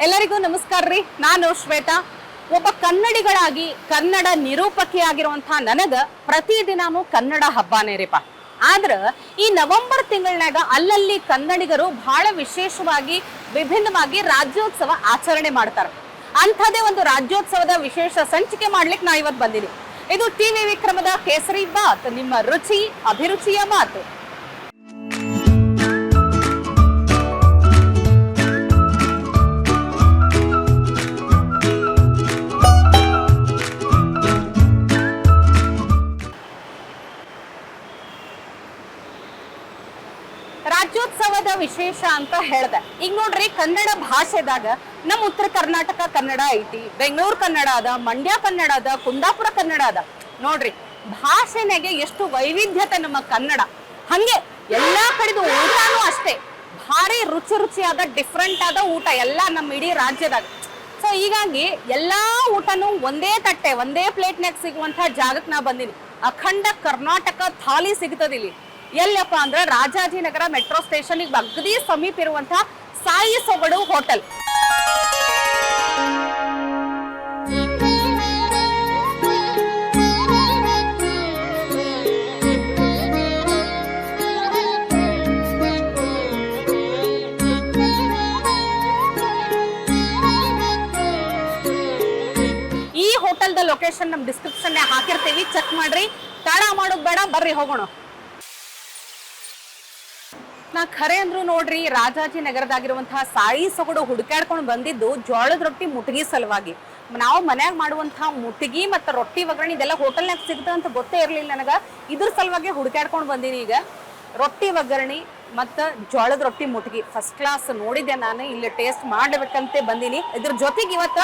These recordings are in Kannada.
ಎಲ್ಲರಿಗೂ ನಮಸ್ಕಾರ ರೀ. ನಾನು ಶ್ವೇತಾ. ಒಬ್ಬ ಕನ್ನಡಿಗಳಾಗಿ ಕನ್ನಡ ನಿರೂಪಕಿಯಾಗಿರುವಂತಹ ನನಗ ಪ್ರತಿದಿನಾನು ಕನ್ನಡ ಹಬ್ಬನೇ ರೀಪ ಆದ್ರ ಈ ನವೆಂಬರ್ ತಿಂಗಳನ್ಯಾಗ ಅಲ್ಲಲ್ಲಿ ಕನ್ನಡಿಗರು ಬಹಳ ವಿಶೇಷವಾಗಿ ವಿಭಿನ್ನವಾಗಿ ರಾಜ್ಯೋತ್ಸವ ಆಚರಣೆ ಮಾಡ್ತಾರೆ. ಅಂಥದೇ ಒಂದು ರಾಜ್ಯೋತ್ಸವದ ವಿಶೇಷ ಸಂಚಿಕೆ ಮಾಡ್ಲಿಕ್ಕೆ ನಾ ಇವತ್ತು ಬಂದಿನಿ. ಇದು ಟಿವಿ ವಿಕ್ರಮದ ಕೇಸರಿ ಬಾತ್, ನಿಮ್ಮ ರುಚಿ, ಅಭಿರುಚಿಯ ಮಾತು. ವಿಶೇಷ ಅಂತ ಹೇಳ್ದೆ. ಈಗ ನೋಡ್ರಿ, ಕನ್ನಡ ಭಾಷೆದಾಗ ನಮ್ಮ ಉತ್ತರ ಕರ್ನಾಟಕ ಕನ್ನಡ ಐತಿ, ಬೆಂಗಳೂರು ಕನ್ನಡ ಅದ, ಮಂಡ್ಯ ಕನ್ನಡ ಅದ, ಕುಂದಾಪುರ ಕನ್ನಡ ಅದ. ನೋಡ್ರಿ, ಭಾಷೆನಾಗೆ ಎಷ್ಟು ವೈವಿಧ್ಯತೆ ನಮ್ಮ ಕನ್ನಡ. ಹಂಗೆ ಎಲ್ಲಾ ಕಡೆದು ಊಟನೂ ಅಷ್ಟೇ. ಭಾರಿ ರುಚಿ ರುಚಿಯಾದ ಡಿಫ್ರೆಂಟ್ ಆದ ಊಟ ಎಲ್ಲ ನಮ್ಮ ಇಡೀ ರಾಜ್ಯದಾಗ. ಸೊ ಹೀಗಾಗಿ ಎಲ್ಲಾ ಊಟನೂ ಒಂದೇ ತಟ್ಟೆ, ಒಂದೇ ಪ್ಲೇಟ್ನಾಗ ಸಿಗುವಂತ ಜಾಗಕ್ಕೆ ನಾ ಬಂದಿನಿ. ಅಖಂಡ ಕರ್ನಾಟಕ ಥಾಲಿ ಸಿಗ್ತದ ಇಲ್ಲಿ ಎಲ್ಲಪ್ಪ ಅಂದ್ರೆ ರಾಜಾಜಿನಗರ ಮೆಟ್ರೋ ಸ್ಟೇಷನ್ ಅಗದಿ ಸಮೀಪ ಇರುವಂತಹ ಸಾಯಿ ಸೊಗಡು ಹೋಟೆಲ್. ಈ ಹೋಟೆಲ್ದ ಲೊಕೇಶನ್ ನಮ್ ಡಿಸ್ಕ್ರಿಪ್ಷನ್ ಹಾಕಿರ್ತೀವಿ. ಚೆಕ್ ಮಾಡ್ರಿ. ತಡ ಮಾಡೋದ್ ಬೇಡ, ಬರ್ರಿ ಹೋಗೋಣ. ನಾ ಖರೆ ಅಂದ್ರು ನೋಡ್ರಿ ರಾಜಾಜಿನಗರದಾಗಿರುವಂತಹ ಸಾಯಿ ಸೊಗಡು ಹುಡುಕಾಡ್ಕೊಂಡು ಬಂದಿದ್ದು ಜೋಳದ ರೊಟ್ಟಿ ಮುಟಗಿ ಸಲುವಾಗಿ. ನಾವು ಮನ್ಯಾಗ ಮಾಡುವಂತಹ ಮುಟಗಿ ಮತ್ತು ರೊಟ್ಟಿ ಒಗ್ಗರಣೆ ಇದೆಲ್ಲ ಹೋಟೆಲ್ನಾಗ ಸಿಗ್ತದೆ ಅಂತ ಗೊತ್ತೇ ಇರಲಿಲ್ಲ ನನಗ. ಇದ್ರ ಸಲುವಾಗಿ ಹುಡುಕಾಡ್ಕೊಂಡು ಬಂದೀನಿ ಈಗ. ರೊಟ್ಟಿ ಒಗ್ಗರಣೆ ಮತ್ತು ಜೋಳದ ರೊಟ್ಟಿ ಮುಟಗಿ. ಫಸ್ಟ್ ಕ್ಲಾಸ್ ನೋಡಿದ್ದೆ ನಾನು, ಇಲ್ಲಿ ಟೇಸ್ಟ್ ಮಾಡ್ಬೇಕಂತೆ ಬಂದೀನಿ. ಇದ್ರ ಜೊತೆಗೆ ಇವತ್ತ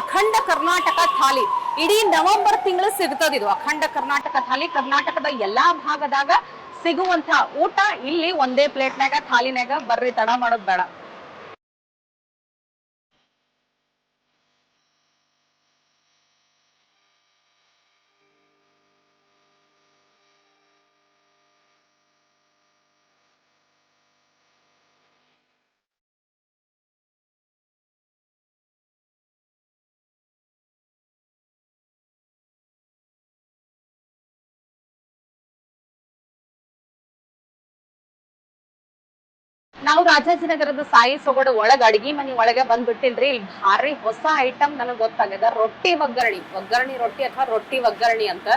ಅಖಂಡ ಕರ್ನಾಟಕ ಥಾಲಿ. ಇಡೀ ನವೆಂಬರ್ ತಿಂಗಳು ಸಿಗ್ತದ ಇದು. ಅಖಂಡ ಕರ್ನಾಟಕ ಥಾಲಿ, ಕರ್ನಾಟಕದ ಎಲ್ಲಾ ಭಾಗದಾಗ ಸಿಗುವಂತ ಊಟ ಇಲ್ಲಿ ಒಂದೇ ಪ್ಲೇಟ್ನಾಗ ಥಾಲಿನಾಗ ಬರ್ರಿ ತಡ ಮಾಡೋದ್ ಬೇಡ. ನಾವು ರಾಜಾಜಿನಗರದ ಸಾಯಿ ಸೊಗಡು ಒಳಗ ಅಡಿಗೆ ಮನೆ ಒಳಗೆ ಬಂದ್ಬಿಟ್ಟಿಲ್ರಿ. ಇಲ್ಲಿ ಭಾರಿ ಹೊಸ ಐಟಮ್ ನನಗ್ ಗೊತ್ತಾಗ್ಯದ. ರೊಟ್ಟಿ ಒಗ್ಗರಣಿ. ಒಗ್ಗರಣಿ ರೊಟ್ಟಿ ಅಥವಾ ರೊಟ್ಟಿ ಒಗ್ಗರಣಿ ಅಂತ.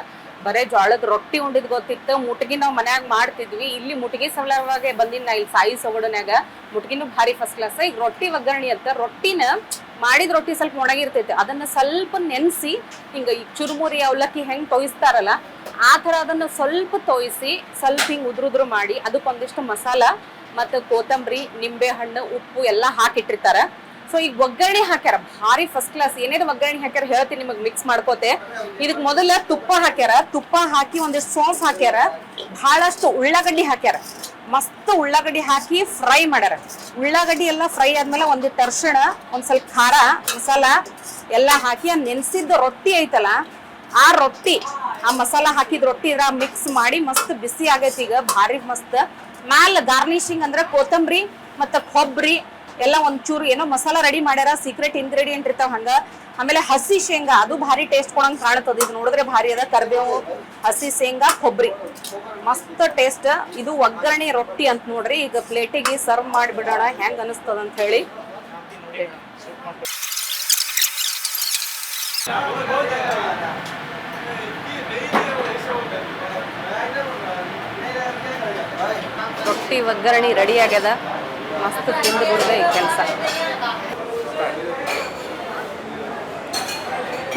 ಬರೇ ಜೋಳದ ರೊಟ್ಟಿ ಉಂಡಿದ್ ಗೊತ್ತಿತ್ತು. ಮುಟ್ಗಿ ನಾವ್ ಮನ್ಯಾಗ ಮಾಡ್ತಿದ್ವಿ. ಇಲ್ಲಿ ಮುಟ್ಗಿ ಸಲುವಾಗಿ ಬಂದಿನ ಇಲ್ಲಿ ಸಾಯಿ ಸೊಗಡನ್ಯಾಗ. ಮುಟ್ಗಿನೂ ಭಾರಿ ಫಸ್ಟ್ ಕ್ಲಾಸ್ ಈಗ ರೊಟ್ಟಿ ಒಗ್ಗರಣಿ ಅಂತ ರೊಟ್ಟಿನ ಮಾಡಿದ ರೊಟ್ಟಿ ಸ್ವಲ್ಪ ಒಣಗಿರ್ತೈತಿ. ಅದನ್ನ ಸ್ವಲ್ಪ ನೆನ್ಸಿ ಹಿಂಗ ಈ ಚುರುಮುರಿ ಅವಲಕ್ಕಿ ಹೆಂಗ್ ತೊಯಿಸ್ತಾರಲ್ಲ, ಆ ತರ ಅದನ್ನ ಸ್ವಲ್ಪ ತೊಯಿಸಿ ಸ್ವಲ್ಪ ಹಿಂಗ್ ಉದ್ರುದ್ರು ಮಾಡಿ, ಅದಕ್ಕೊಂದಿಷ್ಟು ಮಸಾಲ ಮತ್ತು ಕೋತಂಬರಿ ನಿಂಬೆ ಹಣ್ಣು, ಉಪ್ಪು ಎಲ್ಲ ಹಾಕಿಟ್ಟಿರ್ತಾರೆ. ಸೊ ಈಗ ಒಗ್ಗರಣೆ ಹಾಕ್ಯಾರ, ಭಾರಿ ಫಸ್ಟ್ ಕ್ಲಾಸ್ ಏನೇನು ಒಗ್ಗರಣೆ ಹಾಕ್ಯಾರ ಹೇಳ್ತೀನಿ ನಿಮಗೆ ಮಿಕ್ಸ್ ಮಾಡ್ಕೋತೆ. ಇದಕ್ಕೆ ಮೊದಲ ತುಪ್ಪ ಹಾಕ್ಯಾರ. ತುಪ್ಪ ಹಾಕಿ ಒಂದಿಷ್ಟು ಸಾಸ್ ಹಾಕ್ಯಾರ. ಬಹಳಷ್ಟು ಉಳ್ಳಾಗಡ್ಡಿ ಹಾಕ್ಯಾರ. ಮಸ್ತ್ ಉಳ್ಳಾಗಡ್ಡಿ ಹಾಕಿ ಫ್ರೈ ಮಾಡ್ಯಾರ. ಉಳ್ಳಾಗಡ್ಡಿ ಎಲ್ಲ ಫ್ರೈ ಆದ್ಮೇಲೆ ಒಂದು ತರ್ಶಣ, ಒಂದ್ ಸ್ವಲ್ಪ ಖಾರ, ಮಸಾಲ ಎಲ್ಲ ಹಾಕಿ ಆ ನೆನ್ಸಿದ್ದ ರೊಟ್ಟಿ ಐತಲ್ಲ, ಆ ರೊಟ್ಟಿ, ಆ ಮಸಾಲ ಹಾಕಿದ ರೊಟ್ಟಿ ಇದ್ರ ಮಿಕ್ಸ್ ಮಾಡಿ ಮಸ್ತ್ ಬಿಸಿ ಆಗೈತಿ ಈಗ, ಭಾರಿ ಮಸ್ತ್. ಮ್ಯಾಲ ಗಾರ್ನಿಶಿಂಗ್ ಅಂದ್ರೆ ಕೊತ್ತಂಬರಿ ಮತ್ತ ಕೊಬ್ಬರಿ ಎಲ್ಲ ಒಂಚೂರು ಏನೋ ಮಸಾಲ ರೆಡಿ ಮಾಡ್ಯಾರ ಸೀಕ್ರೆಟ್ ಇಂಗ್ರೀಡಿಯೆಂಟ್ ಇರ್ತಾವ ಹಂಗ. ಆಮೇಲೆ ಹಸಿ ಶೇಂಗಾ, ಅದು ಭಾರಿ ಟೇಸ್ಟ್ ಕೊಡಂಗ್ ಕಾಣತದ. ಇದು ನೋಡಿದ್ರೆ ಭಾರಿ ಅದ. ಕರ್ಬೇವು, ಹಸಿ ಶೇಂಗಾ ಕೊಬ್ಬರಿ ಮಸ್ತ್ ಟೇಸ್ಟ್ ಇದು ಒಗ್ಗರಣೆ ರೊಟ್ಟಿ ಅಂತ ನೋಡ್ರಿ. ಈಗ ಪ್ಲೇಟಿಗೆ ಸರ್ವ್ ಮಾಡಿಬಿಡೋಣ. ಹೆಂಗ್ ಅನಿಸ್ತದ ಅಂತ ಹೇಳಿ. ರೊಟ್ಟಿ ಒಗ್ಗರಣೆ ರೆಡಿ ಆಗ್ಯದ. ಮಸ್ತ್ ತಿಂದು ಬಿಡದೆ ಈ ಕೆಲಸ.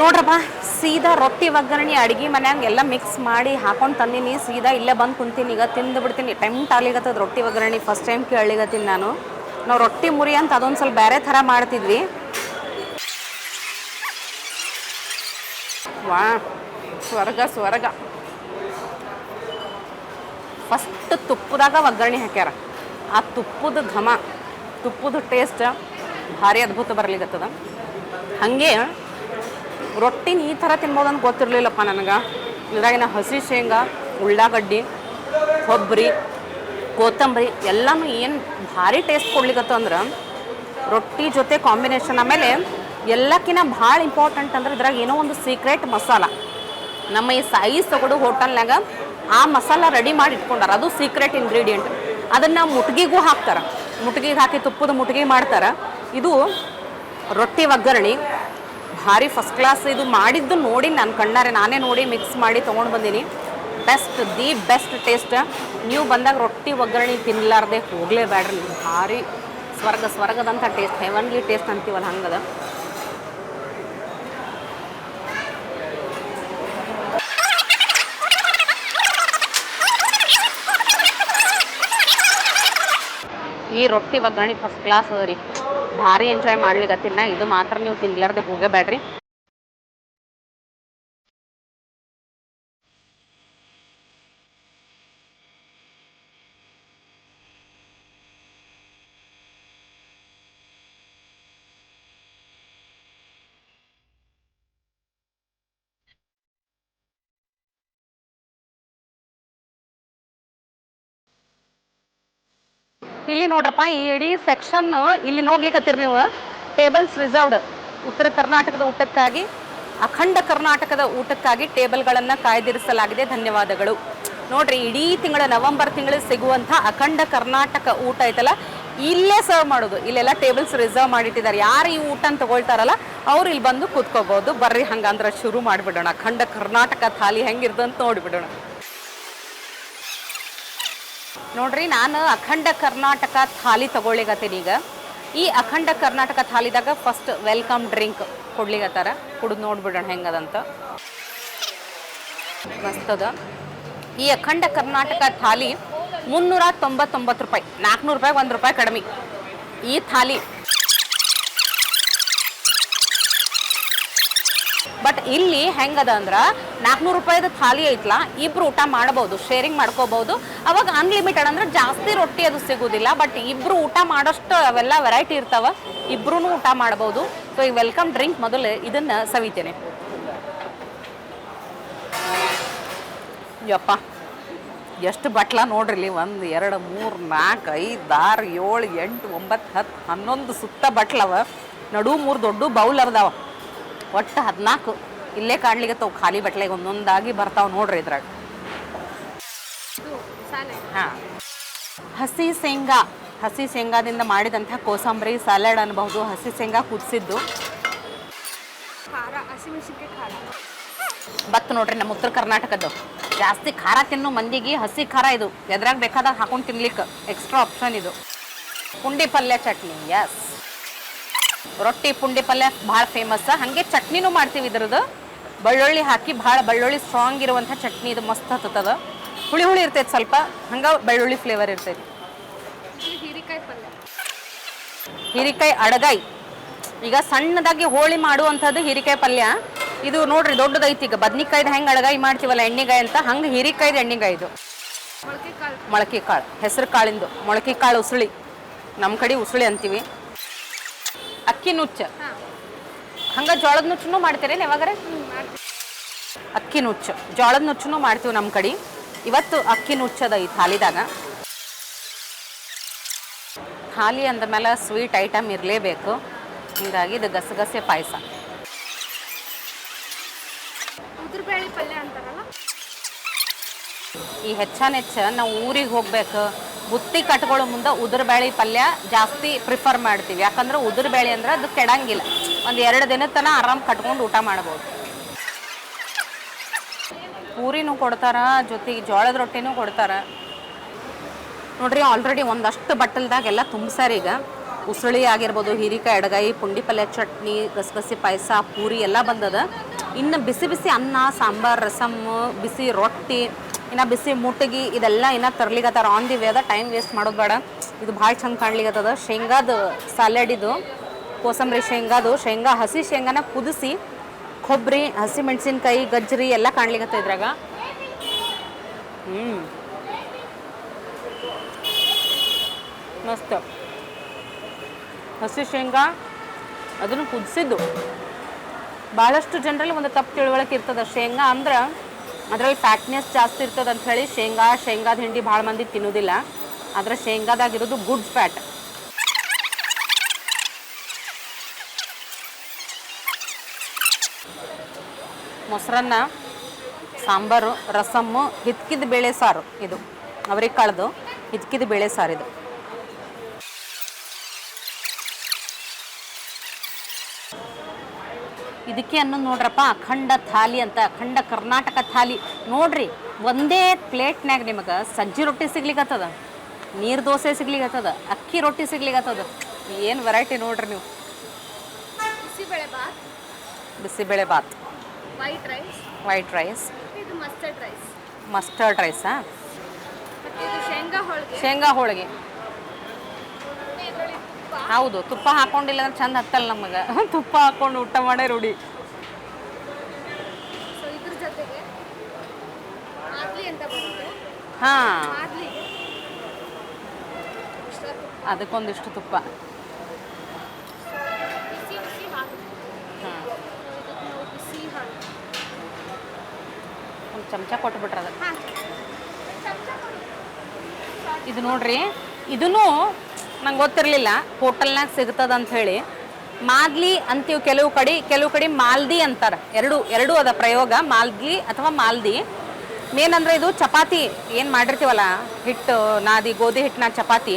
ನೋಡ್ರಪ್ಪ, ಸೀದಾ ರೊಟ್ಟಿ ಒಗ್ಗರಣೆ ಅಡಿಗೆ ಮನ್ಯಾಗ ಎಲ್ಲ ಮಿಕ್ಸ್ ಮಾಡಿ ಹಾಕೊಂಡು ತಂದೀನಿ. ಸೀದಾ ಇಲ್ಲೇ ಬಂದು ಕುಂತೀನಿ. ಈಗ ತಿಂದು ಬಿಡ್ತೀನಿ. ಟೈಮ್ ಟಾಲಿಗತ್ತದ ರೊಟ್ಟಿ ಒಗ್ಗರಣೆ. ಫಸ್ಟ್ ಟೈಮ್ ಕೇಳಿಗತ್ತೀನಿ ನಾನು. ನಾವು ರೊಟ್ಟಿ ಮುರಿ ಅಂತ ಅದೊಂದು ಸ್ವಲ್ಪ ಬೇರೆ ಥರ ಮಾಡ್ತಿದ್ವಿ. ವಾ, ಸ್ವರ್ಗ ಸ್ವರ್ಗ. ಫಸ್ಟ್ ತುಪ್ಪದಾಗ ಒಗ್ಗರಣೆ ಹಾಕ್ಯಾರ. ಆ ತುಪ್ಪದ ಘಮ, ತುಪ್ಪದ ಟೇಸ್ಟ್ ಭಾರಿ ಅದ್ಭುತ ಬರ್ಲಿಕತ್ತದ. ಹಾಗೆ ರೊಟ್ಟಿನ ಈ ಥರ ತಿನ್ಬೋದು ಅಂತ ಗೊತ್ತಿರಲಿಲ್ಲಪ್ಪ ನನಗೆ. ಇದ್ರಾಗಿನ ಹಸಿ ಶೇಂಗಾ, ಉಳ್ಳಾಗಡ್ಡಿ, ಕೊಬ್ಬರಿ, ಕೊತ್ತಂಬರಿ ಎಲ್ಲನೂ ಏನು ಭಾರಿ ಟೇಸ್ಟ್ ಕೊಡ್ಲಿಕ್ಕತ್ತು ಅಂದ್ರೆ ರೊಟ್ಟಿ ಜೊತೆ ಕಾಂಬಿನೇಷನ್ ಆಮೇಲೆ ಎಲ್ಲಕ್ಕಿಂತ ಭಾಳ ಇಂಪಾರ್ಟೆಂಟ್ ಅಂದ್ರೆ ಇದ್ರಾಗ ಏನೋ ಒಂದು ಸೀಕ್ರೆಟ್ ಮಸಾಲ. ನಮ್ಮ ಈ ಸಾಯಿ ಸೊಗಡು ಹೋಟೆಲ್ನಾಗ ಆ ಮಸಾಲ ರೆಡಿ ಮಾಡಿ ಇಟ್ಕೊಂಡಾರ, ಅದು ಸೀಕ್ರೆಟ್ ಇಂಗ್ರೀಡಿಯೆಂಟ್ ಅದನ್ನು ಮುಟ್ಗಿಗೂ ಹಾಕ್ತಾರೆ. ಮುಟ್ಗಿಗೆ ಹಾಕಿ ತುಪ್ಪದ ಮುಟ್ಗಿ ಮಾಡ್ತಾರೆ. ಇದು ರೊಟ್ಟಿ ಒಗ್ಗರಣೆ. ಭಾರಿ ಫಸ್ಟ್ ಕ್ಲಾಸ್ ಇದು ಮಾಡಿದ್ದು ನೋಡಿ ನಾನು ಕಣ್ಣಾರೆ, ನಾನೇ ನೋಡಿ ಮಿಕ್ಸ್ ಮಾಡಿ ತೊಗೊಂಡು ಬಂದೀನಿ. ಬೆಸ್ಟ್ ದಿ ಬೆಸ್ಟ್ ಟೇಸ್ಟ್ ನೀವು ಬಂದಾಗ ರೊಟ್ಟಿ ಒಗ್ಗರಣೆ ತಿನ್ನಲಾರ್ದೆ ಹೋಗಲೇಬೇಡ್ರಿ. ಭಾರಿ ಸ್ವರ್ಗ ಸ್ವರ್ಗದಂಥ ಟೇಸ್ಟ್ ಹೆವನ್ಲಿ ಟೇಸ್ಟ್ ಅಂತೀವಲ್ಲ ಹಂಗದ. ಈ ರೊಟ್ಟಿ ಒಗ್ಗರಣೆ ಫಸ್ಟ್ ಕ್ಲಾಸ್ ಅದ ರೀ. ಭಾರಿ ಎಂಜಾಯ್ ಮಾಡ್ಲಿಕತ್ತಿನ ಇದು ಮಾತ್ರ ನೀವು ತಿನ್ಲಾರ್ದೆ ಹೋಗಬೇಡ್ರಿ. ಇಲ್ಲಿ ನೋಡ್ರಪ್ಪ, ಈ ಇಡೀ ಸೆಕ್ಷನ್ ಇಲ್ಲಿ ನೋಡ್ಲಿಕ್ಕತ್ತೀರಿ ನೀವು. ಟೇಬಲ್ಸ್ ರಿಸರ್ವ್ಡ್ ಉತ್ತರ ಕರ್ನಾಟಕದ ಊಟಕ್ಕಾಗಿ, ಅಖಂಡ ಕರ್ನಾಟಕದ ಊಟಕ್ಕಾಗಿ ಟೇಬಲ್ಗಳನ್ನು ಕಾಯ್ದಿರಿಸಲಾಗಿದೆ. ಧನ್ಯವಾದಗಳು. ನೋಡ್ರಿ, ಇಡೀ ತಿಂಗಳ ನವೆಂಬರ್ ತಿಂಗಳು ಸಿಗುವಂಥ ಅಖಂಡ ಕರ್ನಾಟಕ ಊಟ ಐತಲ್ಲ, ಇಲ್ಲೇ ಸರ್ವ್ ಮಾಡೋದು. ಇಲ್ಲೆಲ್ಲ ಟೇಬಲ್ಸ್ ರಿಸರ್ವ್ ಮಾಡಿಟ್ಟಿದ್ದಾರೆ. ಯಾರು ಈ ಊಟನ ತಗೊಳ್ತಾರಲ್ಲ, ಅವ್ರು ಇಲ್ಲಿ ಬಂದು ಕೂತ್ಕೋಬಹುದು ಬರ್ರಿ, ಹಂಗಂದ್ರೆ ಶುರು ಮಾಡಿಬಿಡೋಣ. ಅಖಂಡ ಕರ್ನಾಟಕ ಥಾಲಿ ಹೆಂಗಿರ್ದಂತ ನೋಡಿಬಿಡೋಣ. ನೋಡ್ರಿ, ನಾನು ಅಖಂಡ ಕರ್ನಾಟಕ ಥಾಲಿ ತಗೊಳ್ಳಿಗತ್ತೀನಿ ಈಗ. ಈ ಅಖಂಡ ಕರ್ನಾಟಕ ಥಾಲಿದಾಗ ಫಸ್ಟ್ ವೆಲ್ಕಮ್ ಡ್ರಿಂಕ್ ಕೊಡ್ಲಿಗತ್ತಾರ ಕುಡಿದು ನೋಡ್ಬಿಡೋಣ ಹೆಂಗದಂತ. ಮಸ್ತದ. ಈ ಅಖಂಡ ಕರ್ನಾಟಕ ಥಾಲಿ ಮುನ್ನೂರ ತೊಂಬತ್ತೊಂಬತ್ತು ರೂಪಾಯಿ ನಾಲ್ಕುನೂರು ರೂಪಾಯಿ ಒಂದು ರೂಪಾಯಿ ಕಡಿಮೆ. ಈ ಥಾಲಿ ಬಟ್ ಇಲ್ಲಿ ಹೆಂಗದ ಅಂದ್ರೆ ನಾಲ್ಕುನೂರು ರೂಪಾಯಿದ ಥಾಲಿ ಐತ್ಲ, ಇಬ್ರು ಊಟ ಮಾಡಬಹುದು ಶೇರಿಂಗ್ ಮಾಡ್ಕೋಬಹುದು ಅವಾಗ ಅನ್ಲಿಮಿಟೆಡ್ ಅಂದ್ರೆ ಜಾಸ್ತಿ ರೊಟ್ಟಿ ಅದು ಸಿಗೋದಿಲ್ಲ ಬಟ್ ಇಬ್ರು ಊಟ ಮಾಡೋಷ್ಟು ಅವೆಲ್ಲ ವೆರೈಟಿ ಇರ್ತಾವ ಇಬ್ರು ಊಟ ಮಾಡಬಹುದು ಸೊ ಈ ವೆಲ್ಕಮ್ ಡ್ರಿಂಕ್ ಮೊದಲು ಇದನ್ನ ಸವಿತೇನೆ. ಯಪ್ಪ, ಎಷ್ಟು ಬಟ್ಲ ನೋಡ್ರಿ ಒಂದು, ಎರಡು, ಮೂರು ನಾಲ್ಕು ಐದು, ಆರು, ಏಳು, ಎಂಟು, ಒಂಬತ್ತು, ಹತ್ತು, ಹನ್ನೊಂದು ಸುತ್ತ ಬಟ್ಲವ, ನಡು ಮೂರು ದೊಡ್ಡ ಬೌಲ್ ಅರ್ದಾವ. ಒಟ್ಟು ಹದಿನಾಲ್ಕು. ಇಲ್ಲೇ ಕಾಣ್ಲಿಕ್ಕೆ ಖಾಲಿ ಬಟ್ಲೆಗೆ ಒಂದೊಂದಾಗಿ ಬರ್ತಾವೆ ನೋಡ್ರಿ ಇದ್ರಾಗ. ಹಾಂ. ಹಸಿ ಶೇಂಗಾ. ಹಸಿ ಶೇಂಗಾದಿಂದ ಮಾಡಿದಂಥ ಕೋಸಂಬರಿ ಸ್ಯಾಲಡ್ ಅನ್ಬಹುದು. ಹಸಿ ಶೇಂಗಾ ಕುದಿಸಿದ್ದು. ಖಾರ ಹಸಿಮೆಣಸಿನ್ಕಾಯಿ ಖಾರ. ಬತ್ತು ನೋಡ್ರಿ ನಮ್ಮ ಉತ್ತರ ಕರ್ನಾಟಕದ್ದು. ಜಾಸ್ತಿ ಖಾರ ತಿನ್ನೋ ಮಂದಿಗೆ ಹಸಿ ಖಾರ ಇದು. ಎದ್ರಾಗ ಬೇಕಾದಾಗ ಹಾಕೊಂಡು ತಿನ್ಲಿಕ್ಕೆ. ಎಕ್ಸ್ಟ್ರಾ ಆಪ್ಷನ್ ಇದು. ಪುಂಡಿ ಪಲ್ಯ ಚಟ್ನಿ ಎಸ್ ರೊಟ್ಟಿ ಪುಂಡಿ ಪಲ್ಯ ಭಾಳ ಫೇಮಸ್ ಹಾಗೆ ಚಟ್ನಿನೂ ಮಾಡ್ತೀವಿ ಇದ್ರದ್ದು. ಬೆಳ್ಳುಳ್ಳಿ ಹಾಕಿ ಭಾಳ ಬೆಳ್ಳುಳ್ಳಿ ಸ್ಟ್ರಾಂಗ್ ಇರುವಂಥ ಚಟ್ನಿ ಇದು ಮಸ್ತ್ ಹತ್ತದ ಹುಳಿ ಹುಳಿ ಇರ್ತೈತೆ ಸ್ವಲ್ಪ. ಹಂಗೆ ಬೆಳ್ಳುಳ್ಳಿ ಫ್ಲೇವರ್ ಇರ್ತೈತಿ. ಹೀರಿಕಾಯಿ ಪಲ್ಯ. ಹೀರಿಕಾಯಿ ಅಡಗಾಯಿ. ಈಗ ಸಣ್ಣದಾಗಿ ಹೋಳಿ ಮಾಡುವಂಥದ್ದು ಹೀರಿಕಾಯಿ ಪಲ್ಯ. ಇದು ನೋಡ್ರಿ ದೊಡ್ಡದೈತಿ ಈಗ. ಬದ್ನಿಕಾಯ್ದು ಹೆಂಗೆ ಅಡಗಾಯಿ ಮಾಡ್ತೀವಲ್ಲ ಎಣ್ಣೆಗಾಯಿ ಅಂತ. ಹಂಗೆ ಹೀರಿಕಾಯ್ದು ಎಣ್ಣೆಗಾಯ್ದು. ಮೊಳಕೆ ಕಾಳು ಮೊಳಕೆ ಕಾಳು ಹೆಸರು ಕಾಳಿಂದು ಮೊಳಕೆ ಕಾಳು ಉಸುಳಿ ನಮ್ಮ ಕಡೆ ಉಸುಳಿ ಅಂತೀವಿ. ಅಕ್ಕಿ ನುಚ್ಚ. ಹಂಗ ಜೋಳದ ನುಚ್ಚನು ಮಾಡ್ತೀರಿ ಯಾವಾಗಾರ? ಅಕ್ಕಿ ನುಚ್ಚು. ಜೋಳದ ನುಚ್ಚನು ಮಾಡ್ತೀವಿ ನಮ್ಮ ಕಡೆ. ಇವತ್ತು ಅಕ್ಕಿ ನುಚ್ಚದ ಈ ಥಾಲಿದಾಗ. ಥಾಲಿ ಅಂದಮೇಲೆ ಸ್ವೀಟ್ ಐಟಮ್ ಇರಲೇಬೇಕು. ಹಿಂಗಾಗಿ ಇದು ಗಸಗಸೆ ಪಾಯಸ. ಈ ಹೆಚ್ಚಾನೆಚ್ಚ ನಾವು ಊರಿಗೆ ಹೋಗ್ಬೇಕು. ಬುತ್ತಿ ಕಟ್ಕೊಳ್ಳೋ ಮುಂದೆ ಉದುರುಬೇಳೆ ಪಲ್ಯ ಜಾಸ್ತಿ ಪ್ರಿಫರ್ ಮಾಡ್ತೀವಿ. ಯಾಕಂದ್ರೆ ಉದುರುಬೇಳೆ ಅಂದ್ರೆ ಅದು ಕೆಡಂಗಿಲ್ಲ. ಒಂದು ಎರಡು ದಿನದ ತನಕ ಆರಾಮ್ ಕಟ್ಕೊಂಡು ಊಟ ಮಾಡ್ಬೋದು. ಪೂರಿನೂ ಕೊಡ್ತಾರ, ಜೊತೆಗೆ ಜೋಳದ ರೊಟ್ಟಿನೂ ಕೊಡ್ತಾರ. ನೋಡ್ರಿ ಆಲ್ರೆಡಿ ಒಂದಷ್ಟು ಬಟ್ಟಲ್ದಾಗೆಲ್ಲ ತುಂಬಿಸ್ಯಾರ ಈಗ. ಉಸುಳಿ ಆಗಿರ್ಬೋದು, ಹೀರಿಕಾಯಿ ಎಡಗಾಯಿ ಪುಂಡಿ ಪಲ್ಯ, ಚಟ್ನಿ, ಗಸಗಸಿ, ಪಾಯಸ, ಪೂರಿ ಎಲ್ಲ ಬಂದದ. ಇನ್ನು ಬಿಸಿ ಬಿಸಿ ಅನ್ನ, ಸಾಂಬಾರ್, ರಸಮ್ಮು, ಬಿಸಿ ರೊಟ್ಟಿ ಇನ್ನು ಬಿಸಿ ಮುಟ್ಟಗಿ ಇದೆಲ್ಲ ಇನ್ನ ತರ್ಲಿಗತ್ತಾರ ಆನ್ ದಿ ವೇ ಅದ ಟೈಮ್ ವೇಸ್ಟ್ ಮಾಡೋದು ಬೇಡ. ಇದು ಭಾಳ ಚಂದ ಕಾಣ್ಲಿಕತ್ತದ. ಶೇಂಗಾದ ಸ್ಯಾಲೆಡ್ ಇದು, ಕೋಸಂಬರಿ ಶೇಂಗಾದು, ಶೇಂಗಾ ಹಸಿ ಶೇಂಗಾನ ಕುದಿಸಿ ಕೊಬ್ಬರಿ ಹಸಿ ಮೆಣಸಿನ್ಕಾಯಿ, ಗಜ್ಜರಿ ಎಲ್ಲ ಕಾಣ್ಲಿಕತ್ತ ಇದ್ರಾಗ. ಹ್ಞೂ ಮಸ್ತ್. ಹಸಿ ಶೇಂಗಾ ಅದನ್ನು ಕುದಿಸಿದ್ದು. ಭಾಳಷ್ಟು ಜನರಲ್ಲಿ ಒಂದು ತಪ್ಪು ತಿಳುವಳಿಕೆ ಇರ್ತದೆ. ಶೇಂಗಾ ಅಂದ್ರೆ ಅದರಲ್ಲಿ ಫ್ಯಾಟ್ನೆಸ್ ಜಾಸ್ತಿ ಇರ್ತದೆ ಅಂತ ಹೇಳಿ ಶೇಂಗಾ, ಶೇಂಗಾದ ಹಿಂಡಿ ಭಾಳ ಮಂದಿ ತಿನ್ನೋದಿಲ್ಲ. ಆದರೆ ಶೇಂಗಾದಾಗಿರೋದು ಗುಡ್ ಫ್ಯಾಟ್ ಮೊಸರನ್ನ, ಸಾಂಬಾರು, ರಸಮ್ಮು, ಹಿತ್ಕಿದ ಬೇಳೆ ಸಾರು ಇದು. ಅವ್ರಿಗೆ ಕಳೆದು ಹಿತ್ಕಿದ ಬೇಳೆ ಸಾರು ಇದು. ಇದಕ್ಕೆ ಅನ್ನೋದು ನೋಡ್ರಪ್ಪ ಅಖಂಡ ಥಾಲಿ ಅಂತ ಅಖಂಡ ಕರ್ನಾಟಕ ಥಾಲಿ. ನೋಡ್ರಿ ಒಂದೇ ಪ್ಲೇಟ್ನಾಗ ನಿಮಗೆ ಸಜ್ಜಿ ರೊಟ್ಟಿ ಸಿಗ್ಲಿಕತ್ತದ ನೀರು ದೋಸೆ ಸಿಗ್ಲಿಕತ್ತದ ಅಕ್ಕಿ ರೊಟ್ಟಿ ಸಿಗ್ಲಿಕತ್ತದ. ಏನು ವೆರೈಟಿ ನೋಡ್ರಿ ನೀವು? Bisibele bath. Bisibele bath. White rice white rice mustard rice mustard ರೈಸಾ ಶೇಂಗಾ ಹೋಳಿಗೆ. ಶೇಂಗಾ ಹೋಳಿಗೆ. ಹೌದು ತುಪ್ಪ ಹಾಕೊಂಡಿಲ್ಲ ಅಂದ್ರೆ ಚಂದ ಹತ್ತಲ್ಲ ನಮಗೆ. ತುಪ್ಪ ಹಾಕೊಂಡು ಊಟ ಮಾಡೇ ರೂಢಿ. ಸೊ ಇದ್ರ ಜೊತೆಗೆ ಅಂತ ಬರುತ್ತೆ ಹಾಂ. ತುಪ್ಪ. ಅದಕ್ಕೊಂದಿಷ್ಟು ತುಪ್ಪ. ಬಿಸಿ ಬಿಸಿ ಹಾಲು ಹಾ. So ಇದಕ್ಕೆ ನಾವು ಬಿಸಿ ಹಾಲು ಒಂದು ಚಮಚ ಕೊಟ್ಬಿಟ್ರೆ ಅದು. ಹಾ ಚಮಚ ಕೊಡು. ಇದು ನೋಡ್ರಿ ಇದನ್ನು ನಂಗೆ ಗೊತ್ತಿರಲಿಲ್ಲ. ಹೋಟೆಲ್ನಾಗ ಸಿಗ್ತದ ಅಂತ ಹೇಳಿ ಮಾದ್ಲಿ ಅಂತೀವಿ ಕೆಲವು ಕಡೆ ಕೆಲವು ಕಡೆ ಮಾಲ್ದಿ ಅಂತಾರೆ. ಎರಡು ಎರಡು ಅದ ಪ್ರಯೋಗ ಮಾಲ್ದಿ ಅಥವಾ ಮಾಲ್ದಿ. ಮೇನ್ ಅಂದರೆ ಇದು ಚಪಾತಿ ಏನು ಮಾಡಿರ್ತೀವಲ್ಲ, ಹಿಟ್ಟು, ನಾದಿ, ಗೋಧಿ ಹಿಟ್ಟಿನ ಚಪಾತಿ.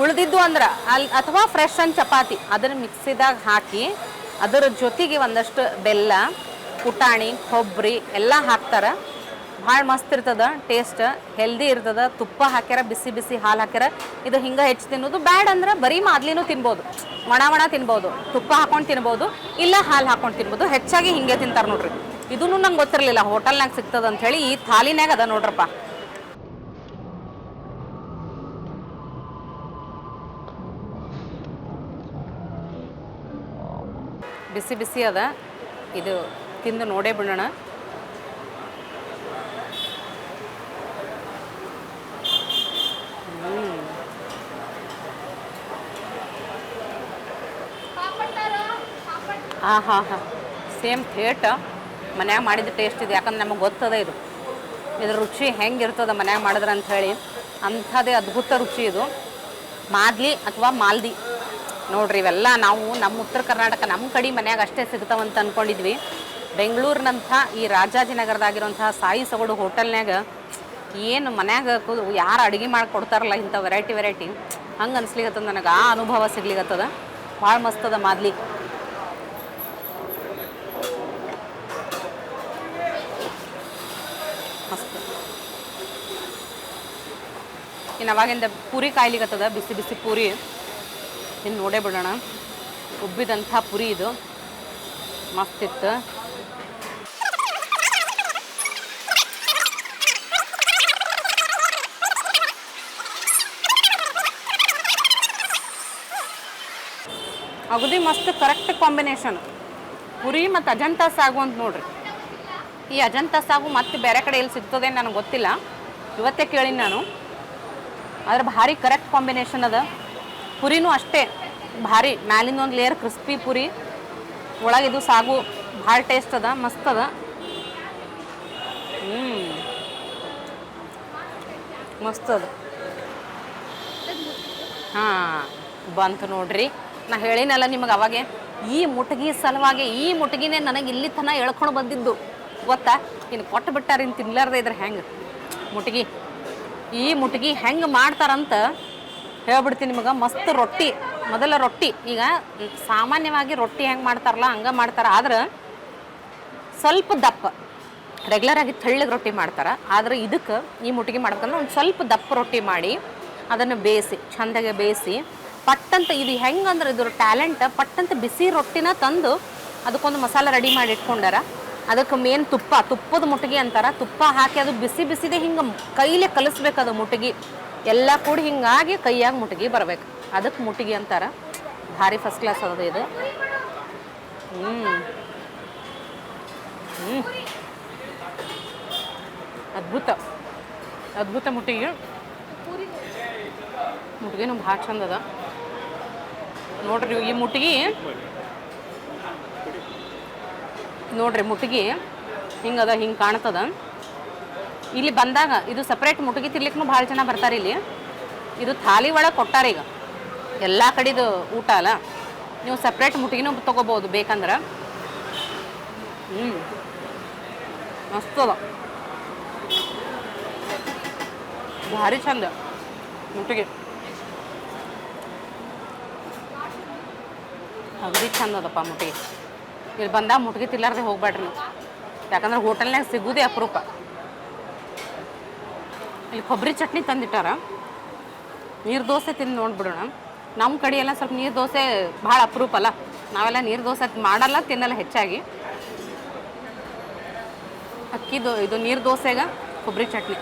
ಉಳಿದಿದ್ದು ಅಂದ್ರೆ ಅಲ್ಲಿ ಅಥವಾ ಫ್ರೆಶ್ ಅನ್ ಚಪಾತಿ. ಅದನ್ನು ಮಿಕ್ಸಿದಾಗ ಹಾಕಿ, ಅದರ ಜೊತೆಗೆ ಒಂದಷ್ಟು ಬೆಲ್ಲ, ಪುಟಾಣಿ ಕೊಬ್ಬರಿ ಎಲ್ಲ ಹಾಕ್ತಾರೆ. ಭಾಳ ಮಸ್ತ್ ಇರ್ತದ ಟೇಸ್ಟ್ ಹೆಲ್ದಿ ಇರ್ತದ, ತುಪ್ಪ ಹಾಕ್ಯಾರ, ಬಿಸಿ ಬಿಸಿ ಹಾಲು ಹಾಕ್ಯಾರ. ಇದು ಹಿಂಗೆ ಹೆಚ್ಚು ತಿನ್ನೋದು ಬ್ಯಾಡ್ ಅಂದ್ರೆ ಬರೀ ಮಾದ್ಲಿನೂ ತಿನ್ಬೋದು. ಒಣ ಒಣ ತಿನ್ಬೋದು, ತುಪ್ಪ ಹಾಕೊಂಡು ತಿನ್ಬೋದು, ಇಲ್ಲ ಹಾಲು ಹಾಕೊಂಡು ತಿನ್ಬೋದು, ಹೆಚ್ಚಾಗಿ ಹಿಂಗೆ ತಿಂತಾರೆ ನೋಡ್ರಿ. ಇದೂ ನಂಗೆ ಗೊತ್ತಿರಲಿಲ್ಲ, ಹೋಟೆಲ್ನಾಗ ಸಿಗ್ತದ ಹೇಳಿ ಈ ಥಾಲಿನಾಗ ಅದ ನೋಡ್ರಪ್ಪ. ಬಿಸಿ ಬಿಸಿ ಅದ, ಇದು ತಿಂದು ನೋಡೇ ಬಿಡೋಣ. ಹಾಂ ಸೇಮ್ ಥೇಟ ಮನ್ಯಾಗ ಮಾಡಿದ ಟೇಸ್ಟ್ ಇದೆ. ಯಾಕಂದ್ರೆ ನಮಗೆ ಗೊತ್ತದ ಇದು. ಇದ್ರ ರುಚಿ ಹೆಂಗೆ ಇರ್ತದ ಮನ್ಯಾಗ ಮಾಡಿದ್ರೆ ಹೇಳಿ. ಅಂಥದ್ದೇ ಅದ್ಭುತ ರುಚಿ ಇದು. ಮಾದ್ಲಿ ಅಥವಾ ಮಾಲ್ದಿ. ನೋಡ್ರಿ, ಇವೆಲ್ಲ ನಾವು ನಮ್ಮ ಉತ್ತರ ಕರ್ನಾಟಕ ನಮ್ಮ ಕಡೆ ಮನ್ಯಾಗ ಅಷ್ಟೇ ಸಿಗ್ತಾವಂತ ಅಂದ್ಕೊಂಡಿದ್ವಿ ಬೆಂಗಳೂರಿನಂಥ ಈ ರಾಜಾಜಿನಗರದಾಗಿರೋಂಥ ಸಾಯಿ ಸೊಗಡು ಹೋಟೆಲ್ನಾಗ ಏನು ಮನ್ಯಾಗ ಯಾರು ಅಡುಗೆ ಮಾಡಿ ಕೊಡ್ತಾರಲ್ಲ ಇಂಥ ವೆರೈಟಿ ವೆರೈಟಿ ಹಂಗೆ ಅನ್ಸ್ಲಿಗತ್ತದ ನನಗೆ. ಆ ಅನುಭವ ಸಿಗ್ಲಿಕತ್ತದ ಭಾಳ ಮಸ್ತದ ಮಾದ್ಲಿ. ಇನ್ನು ಅವಾಗಿಂದ ಪೂರಿ ಕಾಯ್ಲಿಕತ್ತದ ಬಿಸಿ ಬಿಸಿ ಪೂರಿ. ಇನ್ನು ನೋಡೇ ಬಿಡೋಣ. ಉಬ್ಬಿದಂಥ ಪುರಿ ಇದು. ಮಸ್ತ್ ಇತ್ತು. ಅಗದಿ ಮಸ್ತ್ ಕರೆಕ್ಟ್ ಕಾಂಬಿನೇಷನ್ ಪುರಿ ಮತ್ತು ಅಜಂತಾ ಸಾಗು ಅಂತ ನೋಡ್ರಿ. ಈ ಅಜಂತಾ ಸಾಗು ಮತ್ತೆ ಬೇರೆ ಕಡೆ ಎಲ್ಲಿ ಸಿಗ್ತದೆ ನನಗೆ ಗೊತ್ತಿಲ್ಲ. ಇವತ್ತೇ ಕೇಳಿನಿ ನಾನು. ಆದ್ರೆ ಭಾರಿ ಕರೆಕ್ಟ್ ಕಾಂಬಿನೇಷನ್ ಅದ. ಪುರಿನೂ ಅಷ್ಟೇ, ಭಾರಿ ಮ್ಯಾಲಿನ ಒಂದು ಲೇಯರ್ ಕ್ರಿಸ್ಪಿ ಪುರಿ. ಒಳಗಿದು ಸಾಗು, ಭಾಳ ಟೇಸ್ಟ್ ಅದ, ಮಸ್ತ್ ಅದ. ಹ್ಞೂ ಮಸ್ತ್ ಅದ. ಹಾಂ, ಬಂತು ನೋಡ್ರಿ. ನಾ ಹೇಳಿನಲ್ಲ ನಿಮಗೆ ಅವಾಗೆ, ಈ ಮುಟಗಿ ಸಲುವಾಗಿ, ಈ ಮುಟಗಿನೇ ನನಗೆ ಇಲ್ಲಿ ತನ ಎಳ್ಕೊಂಡು ಬಂದಿದ್ದು. ಗೊತ್ತಾ? ಇನ್ನು ಕೊಟ್ಟು ಬಿಟ್ಟಾರ ಇನ್ನು ತಿನ್ಲಾರ್ದೆ ಇದ್ರೆ ಹೆಂಗೆ? ಮುಟಗಿ. ಈ ಮುಟ್ಗಿ ಹೆಂಗೆ ಮಾಡ್ತಾರಂತ ಹೇಳ್ಬಿಡ್ತೀನಿ ನಿಮಗೆ. ಮಸ್ತ್ ರೊಟ್ಟಿ, ಮೊದಲ ರೊಟ್ಟಿ. ಈಗ ಸಾಮಾನ್ಯವಾಗಿ ರೊಟ್ಟಿ ಹೆಂಗೆ ಮಾಡ್ತಾರಲ್ಲ, ಹಂಗೆ ಮಾಡ್ತಾರೆ. ಆದ್ರೆ ಸ್ವಲ್ಪ ದಪ್ಪ ರೆಗ್ಯುಲರ್ ಆಗಿ ತೆಳ್ಳಗೆ ರೊಟ್ಟಿ ಮಾಡ್ತಾರೆ. ಆದರೆ ಇದಕ್ಕೆ ಈ ಮುಟ್ಟಿಗೆ ಮಾಡ್ಬೇಕಂದ್ರೆ ಒಂದು ಸ್ವಲ್ಪ ದಪ್ಪ ರೊಟ್ಟಿ ಮಾಡಿ ಅದನ್ನು ಬೇಯಿಸಿ, ಚಂದಗೆ ಬೇಯಿಸಿ, ಪಟ್ಟಂತ ಇದು ಹೆಂಗಂದ್ರೆ ಇದ್ರ ಟ್ಯಾಲೆಂಟ್ ಪಟ್ಟಂತ ಬಿಸಿ ರೊಟ್ಟಿನ ತಂದು ಅದಕ್ಕೊಂದು ಮಸಾಲ ರೆಡಿ ಮಾಡಿ ಇಟ್ಕೊಂಡಾರ ಅದಕ್ಕೆ ಮೇನ್ ತುಪ್ಪ, ತುಪ್ಪದ ಮುಟ್ಟಿಗೆ ಅಂತಾರ. ತುಪ್ಪ ಹಾಕಿ ಅದು ಬಿಸಿ ಬಿಸಿದೆ ಹಿಂಗೆ ಕೈಲೇ ಕಲಿಸ್ಬೇಕು ಅದು ಮುಟ್ಟಿಗೆ ಎಲ್ಲ ಕೂಡಿ ಹಿಂಗಾಗಿ ಕೈಯಾಗ ಮುಟ್ಟಿಗೆ ಬರ್ಬೇಕು. ಅದಕ್ಕೆ ಮುಟ್ಟಿಗೆ ಅಂತಾರ. ಭಾರಿ ಫಸ್ಟ್ ಕ್ಲಾಸ್ ಅದ ಇದು. ಹ್ಞೂ ಹ್ಞೂ ಅದ್ಭುತ. ಅದ್ಭುತ ಮುಟ್ಟಿಗೆ ಮುಟ್ಗಿನೂ ಭಾಳ ಚಂದ ಅದ. ನೋಡ್ರಿ ಈ ಮುಟ್ಟಿಗೆ ನೋಡ್ರಿ ಮುಟ್ಗಿ ಹಿಂಗದ, ಹಿಂಗೆ ಕಾಣ್ತದ. ಇಲ್ಲಿ ಬಂದಾಗ ಇದು ಸಪ್ರೇಟ್ ಮುಟ್ಗಿ ತಿರ್ಲಿಕ್ಕೂ ಭಾಳ ಜನ ಬರ್ತಾರೆ ಇಲ್ಲಿ. ಇದು ಥಾಲಿ ಒಳಗೆ ಕೊಟ್ಟಾರ ಈಗ. ಎಲ್ಲ ಕಡೆದು ಊಟ ಅಲ್ಲ. ನೀವು ಸಪ್ರೇಟ್ ಮುಟ್ಗಿನೂ ತೊಗೋಬೋದು ಬೇಕಂದ್ರೆ. ಹ್ಞೂ ಮಸ್ತ್ ಅದ. ಭಾರಿ ಚಂದ ಮುಟ್ಟಿಗೆ ಅಗದಿ ಚಂದದಪ್ಪ ಮುಟ್ಟಿಗೆ ಇಲ್ಲಿ ಬಂದಾಗ ಮುಟ್ಗಿ ತಿಲ್ಲಾರ್ದೆ ಹೋಗ್ಬೇಡ್ರಿ ನೀವು. ಯಾಕಂದ್ರೆ ಹೋಟೆಲ್ನಾಗ ಸಿಗೋದೇ ಅಪರೂಪ. ಇಲ್ಲಿ ಕೊಬ್ಬರಿ ಚಟ್ನಿ ತಂದಿಟ್ಟಾರ. ನೀರು ದೋಸೆ ತಿಂದು ನೋಡ್ಬಿಡೋಣ. ನಮ್ಮ ಕಡೆ ಎಲ್ಲ ಸ್ವಲ್ಪ ನೀರು ದೋಸೆ ಭಾಳ ಅಪರೂಪ ಅಲ್ಲ. ನಾವೆಲ್ಲ ನೀರು ದೋಸೆ ಮಾಡಲ್ಲ, ತಿನ್ನಲ್ಲ ಹೆಚ್ಚಾಗಿ. ಅಕ್ಕಿದು ಇದು ನೀರು ದೋಸೆಗ ಕೊಬ್ಬರಿ ಚಟ್ನಿ.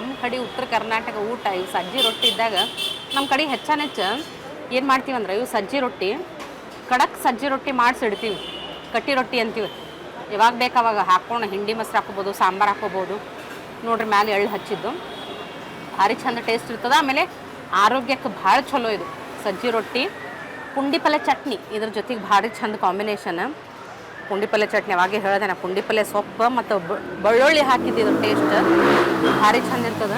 ನಮ್ಮ ಕಡೆ ಉತ್ತರ ಕರ್ನಾಟಕ ಊಟ, ಇವು ಸಜ್ಜಿ ರೊಟ್ಟಿ ಇದ್ದಾಗ ನಮ್ಮ ಕಡೆ ಹೆಚ್ಚಾನೆಚ್ಚ ಏನು ಮಾಡ್ತೀವಿ ಅಂದ್ರೆ ಇವು ಸಜ್ಜಿ ರೊಟ್ಟಿ, ಕಡಕ್ ಸಜ್ಜಿ ರೊಟ್ಟಿ ಮಾಡಿಸಿಡ್ತೀವಿ ಕಟ್ಟಿ ರೊಟ್ಟಿ ಅಂತೀವಿ. ಯಾವಾಗ ಬೇಕಾವಾಗ ಹಾಕ್ಕೊಂಡು ಹಿಂಡಿ ಮೊಸರು ಹಾಕೋಬೋದು ಸಾಂಬಾರು ಹಾಕೋಬೋದು ನೋಡ್ರಿ ಮ್ಯಾಲೆ ಎಳ್ಳು ಹಚ್ಚಿದ್ದು. ಭಾರಿ ಚಂದ ಟೇಸ್ಟ್ ಇರ್ತದೆ. ಆಮೇಲೆ ಆರೋಗ್ಯಕ್ಕೆ ಭಾಳ ಚಲೋ ಇದು ಸಜ್ಜಿ ರೊಟ್ಟಿ. ಪುಂಡಿ ಪಲ್ಯ ಚಟ್ನಿ, ಇದ್ರ ಜೊತೆಗೆ ಭಾರಿ ಚಂದ ಕಾಂಬಿನೇಷನ್ ಪುಂಡಿ ಪಲ್ಯ ಚಟ್ನಿ, ಅವಾಗೆ ಹೇಳಿದೆ ನಾ ಪುಂಡಿ ಪಲ್ಯ ಸೊಪ್ಪು ಮತ್ತು ಬೆಳ್ಳುಳ್ಳಿ ಹಾಕಿದ್ದು ಟೇಸ್ಟ್ ಭಾರಿ ಚಂದ ಇರ್ತದ.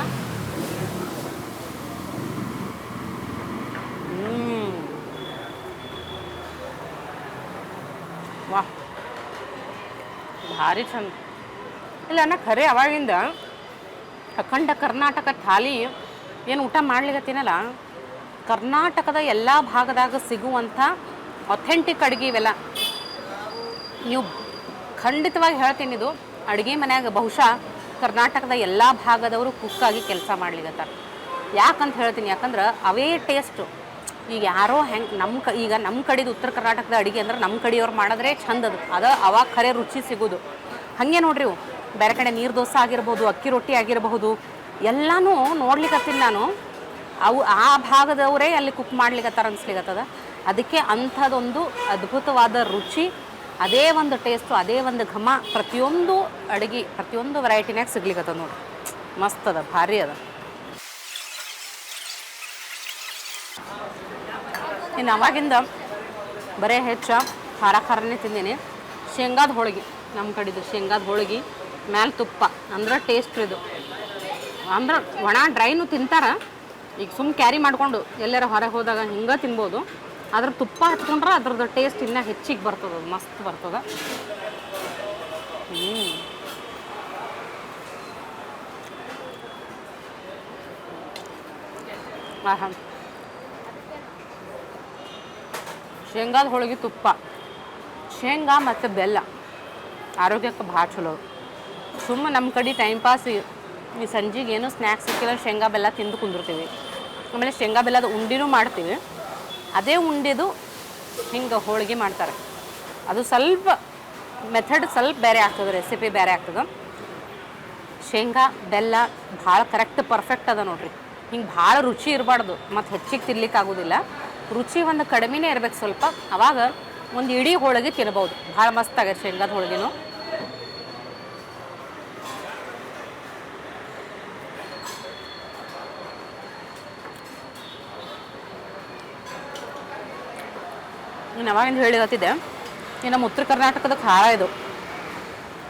ವಾಹ್. ಭಾರಿ ಚಂದ. ಇಲ್ಲ, ನಾ ಖರೆ ಅವಾಗಿಂದ ಅಖಂಡ ಕರ್ನಾಟಕ ಥಾಲಿ ಏನು ಊಟ ಮಾಡ್ಲಿಕ್ಕತ್ತೀನಲ್ಲ ಕರ್ನಾಟಕದ ಎಲ್ಲ ಭಾಗದಾಗ ಸಿಗುವಂಥ ಅಥೆಂಟಿಕ್ ಅಡುಗೆ ಇವೆಲ್ಲ. ನೀವು ಖಂಡಿತವಾಗಿ ಹೇಳ್ತೀನಿ ಇದು. ಅಡುಗೆ ಮನೆಯಾಗ ಬಹುಶಃ ಕರ್ನಾಟಕದ ಎಲ್ಲ ಭಾಗದವರು ಕುಕ್ಕಾಗಿ ಕೆಲಸ ಮಾಡ್ಲಿಕತ್ತಾರ. ಯಾಕಂತ ಹೇಳ್ತೀನಿ, ಯಾಕಂದ್ರೆ ಅವೇ ಟೇಸ್ಟು ಈಗ ಯಾರೋ ಹೆಂಗೆ ನಮ್ಮ ಕ, ಈಗ ನಮ್ಮ ಕಡೆದು ಉತ್ತರ ಕರ್ನಾಟಕದ ಅಡುಗೆ ಅಂದ್ರೆ ನಮ್ಮ ಕಡೆಯವ್ರು ಮಾಡಿದ್ರೆ ಚಂದ ಅದು. ಅದ ಅವಾಗ ಖರೆ ರುಚಿ ಸಿಗೋದು. ಹಾಗೆ ನೋಡ್ರಿ ಬೇರೆ ಕಡೆ ನೀರು ದೋಸೆ ಆಗಿರ್ಬೋದು, ಅಕ್ಕಿ ರೊಟ್ಟಿ ಆಗಿರಬಹುದು, ಎಲ್ಲನೂ ನೋಡ್ಲಿಕತ್ತೀನಿ ನಾನು. ಅವು ಆ ಭಾಗದವರೇ ಅಲ್ಲಿ ಕುಕ್ ಮಾಡ್ಲಿಕತ್ತಾರ ಅನ್ಸ್ಲಿಕತ್ತದ. ಅದಕ್ಕೆ ಅಂಥದ್ದೊಂದು ಅದ್ಭುತವಾದ ರುಚಿ. ಅದೇ ಒಂದು ಟೇಸ್ಟು ಅದೇ ಒಂದು ಘಮ, ಪ್ರತಿಯೊಂದು ಅಡುಗೆ, ಪ್ರತಿಯೊಂದು ವೆರೈಟಿನಾಗ ಸಿಗ್ಲಿಕ್ಕದ ನೋಡಿ. ಮಸ್ತ್ ಅದ, ಭಾರಿ ಅದ. ಇನ್ನು ಅವಾಗಿಂದ ಬರೇ ಹೆಚ್ಚು ಖಾರ ಖಾರನೇ ತಿಂದೀನಿ. ಶೇಂಗಾದ ಹೋಳಿಗೆ ನಮ್ಮ ಕಡೆದು ಶೇಂಗಾದ ಹೋಳಿಗೆ, ಮ್ಯಾಲೆ ತುಪ್ಪ, ಅಂದ್ರೆ ಟೇಸ್ಟ್ ಇದು. ಅಂದ್ರೆ ಒಣ ಡ್ರೈನು ತಿಂತಾರ, ಈಗ ಸುಮ್ಮ ಕ್ಯಾರಿ ಮಾಡಿಕೊಂಡು ಎಲ್ಲರ ಹೊರಗೆ ಹೋದಾಗ ಹಿಂಗೆ ತಿನ್ಬೋದು. ಅದ್ರ ತುಪ್ಪ ಹಚ್ಕೊಂಡ್ರೆ ಅದ್ರದ್ದು ಟೇಸ್ಟ್ ಇನ್ನೂ ಹೆಚ್ಚಿಗೆ ಬರ್ತದೆ, ಮಸ್ತ್ ಬರ್ತದೆ. ಶೇಂಗಾದ ಹೋಳಿಗೆ ತುಪ್ಪ. ಶೇಂಗಾ ಮತ್ತು ಬೆಲ್ಲ. ಆರೋಗ್ಯಕ್ಕೆ ಭಾಳ ಚಲೋ. ಸುಮ್ಮ ನಮ್ಮ ಕಡೆ ಟೈಮ್ ಪಾಸ್ ಈ ಸಂಜೆಗೆ ಏನು ಸ್ನ್ಯಾಕ್ಸ್ ಸಿಕ್ಕಿಲ್ಲ, ಶೇಂಗಾ, ಬೆಲ್ಲ ತಿಂದು ಕುಂದಿರ್ತೀವಿ. ಆಮೇಲೆ ಶೇಂಗಾ, ಬೆಲ್ಲದ ಉಂಡಿನೂ ಮಾಡ್ತೀವಿ. ಅದೇ ಉಂಡೆದು ಹಿಂಗೆ ಹೋಳಿಗೆ ಮಾಡ್ತಾರೆ. ಅದು ಸ್ವಲ್ಪ ಮೆಥಡ್ ಸ್ವಲ್ಪ ಬೇರೆ ಆಗ್ತದೆ ರೆಸಿಪಿ ಬೇರೆ ಆಗ್ತದೆ. ಶೇಂಗಾ, ಬೆಲ್ಲ ಭಾಳ ಕರೆಕ್ಟ್ ಪರ್ಫೆಕ್ಟ್ ಅದ ನೋಡ್ರಿ. ಹಿಂಗೆ ಭಾಳ ರುಚಿ ಇರಬಾರ್ದು, ಮತ್ತು ಹೆಚ್ಚಿಗೆ ತಿನ್ಲಿಕ್ಕೆ ಆಗೋದಿಲ್ಲ. ರುಚಿ ಒಂದು ಕಡಿಮೆನೇ ಇರ್ಬೇಕು ಸ್ವಲ್ಪ. ಅವಾಗ ಒಂದು ಇಡೀ ಹೋಳಿಗೆ ತಿನ್ಬೋದು. ಭಾಳ ಮಸ್ತ್ ಆಗತ್ತೆ ಶೇಂಗಾದ ಹೋಳಿಗೆನೂ. ಇನ್ನು ಅವಾಗಿಂದ ಹೇಳಿಗತ್ತಿದ್ದೆ ಇನ್ನು ನಮ್ಮ ಉತ್ತರ ಕರ್ನಾಟಕದ ಖಾರ ಇದು.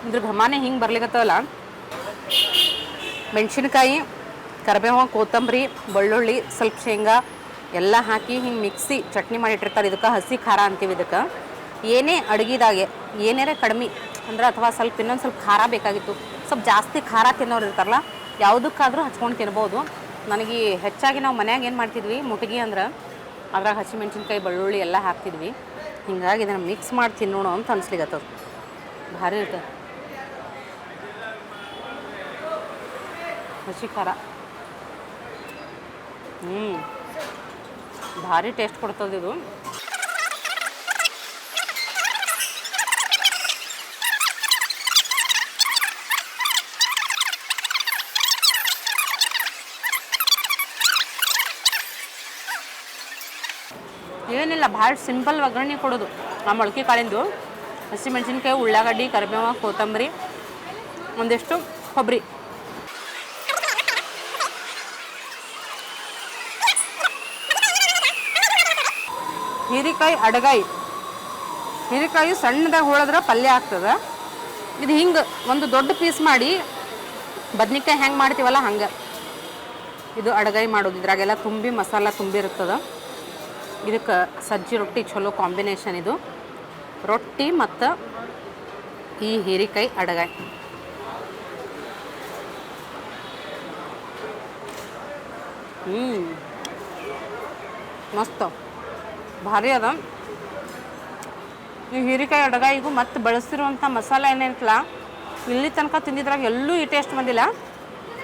ಇದ್ರ ಘಮಾನೆ ಹಿಂಗೆ ಬರ್ಲಿಕತ್ತವಲ್ಲ? ಮೆಣಸಿನ್ಕಾಯಿ ಕರಿಬೇವು ಕೊತ್ತಂಬರಿ, ಬೆಳ್ಳುಳ್ಳಿ, ಸ್ವಲ್ಪ ಶೇಂಗಾ ಎಲ್ಲ ಹಾಕಿ ಹಿಂಗೆ ಮಿಕ್ಸಿ ಚಟ್ನಿ ಮಾಡಿಟ್ಟಿರ್ತಾರೆ ಇದಕ್ಕೆ ಹಸಿ ಖಾರ ಅಂತೀವಿ ಇದಕ್ಕೆ. ಏನೇ ಅಡುಗೆದಾಗೆ, ಏನಾರೇ ಕಡಿಮೆ, ಅಂದ್ರೆ ಅಥವಾ ಸ್ವಲ್ಪ ಇನ್ನೊಂದು ಸ್ವಲ್ಪ ಖಾರ ಬೇಕಾಗಿತ್ತು. ಸ್ವಲ್ಪ ಜಾಸ್ತಿ ಖಾರ ತಿನ್ನೋರು ಇರ್ತಾರಲ್ಲ, ಯಾವುದಕ್ಕಾದರೂ ಹಚ್ಕೊಂಡು ತಿನ್ಬೋದು. ನನಗೆ ಹೆಚ್ಚಾಗಿ ನಾವು ಮನ್ಯಾಗ ಏನು ಮಾಡ್ತಿದ್ವಿ, ಮುಟಗಿ ಅಂದ್ರೆ ಅದ್ರಾಗ ಹಸಿಮೆಣ್ಸಿನ್ಕಾಯಿ ಬೆಳ್ಳುಳ್ಳಿ ಎಲ್ಲ ಹಾಕ್ತಿದ್ವಿ. ಹಿಂಗಾಗಿ ಇದನ್ನು ಮಿಕ್ಸ್ ಮಾಡಿ ತಿನ್ನೋಣ ಅಂತ ಅನ್ಸ್ಲಿಕತ್ತದ. ಭಾರಿ ಇರ್ತದೆ ಹಸಿ ಖಾರ. ಹ್ಞೂ ಭಾರಿ ಟೇಸ್ಟ್ ಕೊಡ್ತದೆ ಇದು. ಏನಿಲ್ಲ, ಭಾಳ ಸಿಂಪಲ್ ಒಗ್ಗರಣೆ ಕೊಡೋದು. ಆ ಮೊಳಕೆ ಕಾಳಿಂದು ಹಸಿಮೆಣಸಿನ್ಕಾಯಿ ಉಳ್ಳಾಗಡ್ಡಿ, ಕರಿಬೇವು, ಕೊತ್ತಂಬರಿ, ಒಂದಿಷ್ಟು ಕೊಬ್ಬರಿ. ಹೀರೆಕಾಯಿ, ಅಡಗಾಯಿ. ಹೀರೆಕಾಯಿ ಸಣ್ಣದಾಗಿ ಹೋಳಿದ್ರೆ ಪಲ್ಯ ಆಗ್ತದೆ. ಇದು ಹಿಂಗೆ ಒಂದು ದೊಡ್ಡ ಪೀಸ್ ಮಾಡಿ ಬದ್ನಿಕಾಯಿ ಹೆಂಗೆ ಮಾಡ್ತೀವಲ್ಲ ಹಂಗೆ. ಇದು ಅಡಗಾಯಿ ಮಾಡೋದು. ಇದ್ರಾಗೆಲ್ಲ ತುಂಬಿ ಮಸಾಲ ತುಂಬಿರ್ತದ ಇದಕ್ಕೆ ಸಜ್ಜಿ ರೊಟ್ಟಿ ಚಲೋ ಕಾಂಬಿನೇಷನ್ ಇದು. ರೊಟ್ಟಿ ಮತ್ತು ಈ ಹೀರಿಕಾಯಿ ಅಡಗಾಯಿ. ಹ್ಞೂ ಮಸ್ತ್. ಭಾರಿ ಅದ. ಈ ಹೀರಿಕಾಯಿ ಅಡಗಾಯಿಗೂ ಮತ್ತು ಬಳಸಿರುವಂಥ ಮಸಾಲೆ ಏನೇಂತಲ್ಲ ಇಲ್ಲಿ ತನಕ ತಿಂದಿದ್ರಾಗ ಎಲ್ಲೂ ಈ ಟೇಸ್ಟ್ ಬಂದಿಲ್ಲ.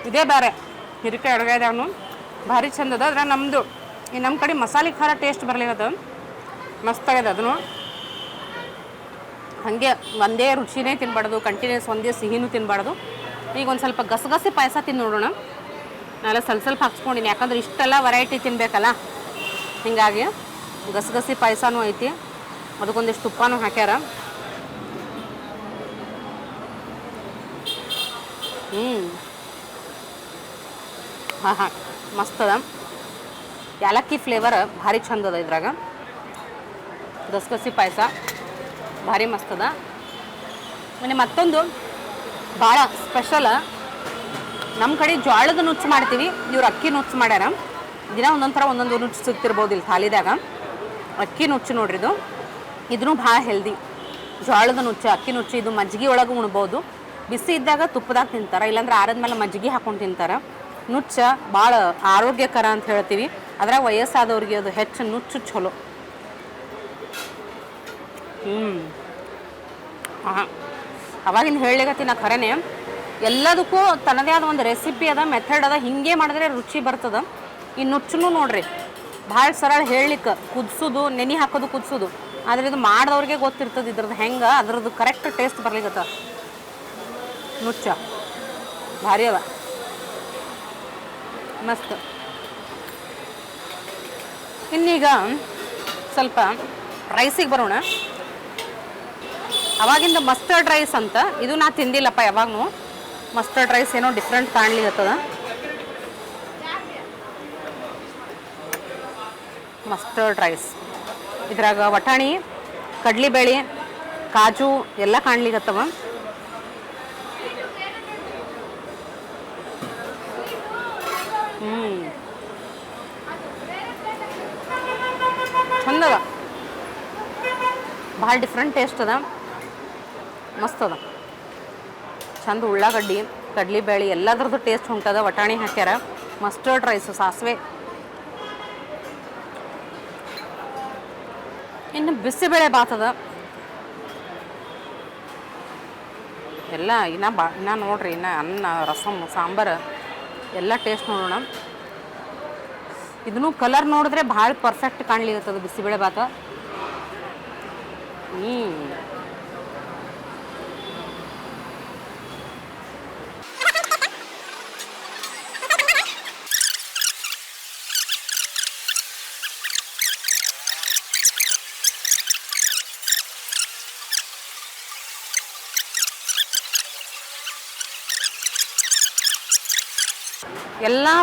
ಇದೇ ಬೇರೆ. ಹೀರಿಕಾಯಿ ಅಡಗಾಯ್ದಾವನು. ಭಾರಿ ಚಂದದ ಅದ. ಅದ್ರ ನಮ್ಮದು ಈ ನಮ್ಮ ಕಡೆ ಮಸಾಲೆ ಖಾರ ಟೇಸ್ಟ್ ಬರಲಿಲ್ಲ ಮಸ್ತಾಗ್ಯದ ಅದನ್ನು ಹಾಗೆ ಒಂದೇ ರುಚಿನೇ ತಿನ್ಬಾರ್ದು ಕಂಟಿನ್ಯೂಸ್ ಒಂದೇ ಸಿಹಿನೂ ತಿನ್ಬಾರ್ದು. ಈಗ ಒಂದು ಸ್ವಲ್ಪ ಗಸಗಸೆ ಪಾಯಸ ತಿಂದು ನೋಡೋಣ. ನಾಳೆ ಸ್ವಲ್ಪ ಸ್ವಲ್ಪ ಹಾಕ್ಸ್ಕೊಂಡಿನಿ. ಯಾಕಂದ್ರೆ ಇಷ್ಟೆಲ್ಲ ವೆರೈಟಿ ತಿನ್ಬೇಕಲ್ಲ. ಹೀಗಾಗಿ ಗಸಗಸೆ ಪಾಯಸನೂ ಐತಿ. ಅದಕ್ಕೊಂದಿಷ್ಟು ತುಪ್ಪನೂ ಹಾಕ್ಯಾರ. ಹ್ಞೂ ಹಾಂ ಹಾಂ. ಮಸ್ತ್ ಅದ. ಯಾಲಕ್ಕಿ ಫ್ಲೇವರ್ ಭಾರಿ ಚಂದ ಅದ ಇದ್ರಾಗ. ಗಸಗಸಿ ಪಾಯಸ, ಭಾರಿ ಮಸ್ತ್ ಅದ. ಆಮೇಲೆ ಮತ್ತೊಂದು ಭಾಳ ಸ್ಪೆಷಲ್ ನಮ್ಮ ಕಡೆ ಜೋಳದ ನುಚ್ಚು ಮಾಡ್ತೀವಿ, ಇವ್ರು ಅಕ್ಕಿ ನುಚ್ಚು ಮಾಡ್ಯಾರ. ದಿನ ಒಂದೊಂದು ಥರ ಒಂದೊಂದು ನುಚ್ಚು ಸಿಗ್ತಿರ್ಬೋದು ಇಲ್ಲಿ ಥಾಲಿದಾಗ. ಅಕ್ಕಿ ನುಚ್ಚು ನೋಡ್ರಿ ಇದು. ಇದನ್ನು ಭಾಳ ಹೆಲ್ದಿ ಜೋಳದ ನುಚ್ಚು, ಅಕ್ಕಿ ನುಚ್ಚು, ಇದು ಮಜ್ಜಿಗೆ ಒಳಗೆ ಉಣ್ಬೋದು. ಬಿಸಿ ಇದ್ದಾಗ ತುಪ್ಪದಾಗ ತಿಂತಾರೆ, ಇಲ್ಲಾಂದ್ರೆ ಆರದ್ಮೇಲೆ ಮಜ್ಜಿಗೆ ಹಾಕೊಂಡು ತಿಂತಾರೆ. ನುಚ್ಚ ಭಾಳ ಆರೋಗ್ಯಕರ ಅಂತ ಹೇಳ್ತೀವಿ. ಅದ್ರಾಗ ವಯಸ್ಸಾದವ್ರಿಗೆ ಅದು ಹೆಚ್ಚು ನುಚ್ಚು ಚಲೋ. ಹ್ಞೂ ಹಾಂ ಅವಾಗಿಂದ ಹೇಳಲಿಕತ್ತಿ ನಾ ಖರೇನೆ, ಎಲ್ಲದಕ್ಕೂ ತನ್ನದೇ ಆದ ಒಂದು ರೆಸಿಪಿ ಅದ ಮೆಥಡ್ ಅದ, ಹಿಂಗೆ ಮಾಡಿದ್ರೆ ರುಚಿ ಬರ್ತದ. ಈ ನುಚ್ಚು ನೋಡ್ರಿ, ಭಾಳ ಸರಳ ಹೇಳಲಿಕ್ಕೆ, ಕುದಿಸೋದು, ನೆನೆ ಹಾಕೋದು ಕುದಿಸೋದು. ಆದರೆ ಇದು ಮಾಡಿದವ್ರಿಗೆ ಗೊತ್ತಿರ್ತದೆ ಇದ್ರದ್ದು ಹೆಂಗೆ, ಅದ್ರದ್ದು ಕರೆಕ್ಟ್ ಟೇಸ್ಟ್ ಬರ್ಲಿಕತ್ತ ನುಚ್ಚ. ಭಾರಿ ಅದ. ಮಸ್ತ್. ಇನ್ನೀಗ ಸ್ವಲ್ಪ ರೈಸಿಗೆ ಬರೋಣ. ಅವಾಗಿಂದ ಮಸ್ಟರ್ಡ್ ರೈಸ್ ಅಂತ. ಇದು ನಾ ತಿಂದಿಲ್ಲಪ್ಪ ಯಾವಾಗೂ ಮಸ್ಟರ್ಡ್ ರೈಸ್ ಏನೋ ಡಿಫ್ರೆಂಟ್ ಕಾಣ್ಲಿಕತ್ತದ ಮಸ್ಟರ್ಡ್ ರೈಸ್ ಇದ್ರಾಗ ವಟಾಣಿ, ಕಡ್ಲಿಬೇಳೆ, ಕಾಜು ಎಲ್ಲ ಕಾಣ್ಲಿಕತ್ತವ ಹ್ಞೂ ಚಂದದ ಭಾಳ ಡಿಫ್ರೆಂಟ್ ಟೇಸ್ಟ್ ಅದ. ಮಸ್ತ್ ಅದ. ಚಂದ ಉಳ್ಳಾಗಡ್ಡಿ, ಕಡ್ಲಿಬೇಳೆ ಎಲ್ಲದ್ರದ್ದು ಟೇಸ್ಟ್ ಹೊಂಟದ ವಟಾಣಿ ಹಾಕ್ಯಾರ. ಮಸ್ಟರ್ಡ್ ರೈಸ್ ಸಾಸಿವೆ. ಇನ್ನು ಬಿಸಿಬೇಳೆ ಬಾತದ ಎಲ್ಲ ಇನ್ನ ಬಾ, ಇನ್ನ ನೋಡ್ರಿ, ಇನ್ನ ಅನ್ನ ರಸಮ್ ಸಾಂಬಾರು ಎಲ್ಲ ಟೇಸ್ಟ್ ನೋಡೋಣ. ಇದನ್ನು ಕಲರ್ ನೋಡಿದ್ರೆ ಭಾಳ ಪರ್ಫೆಕ್ಟ್ ಕಾಣ್ಲಿಕತ್ತದ ಬಿಸಿಬೇಳೆ ಹ್ಞೂ ಎಲ್ಲ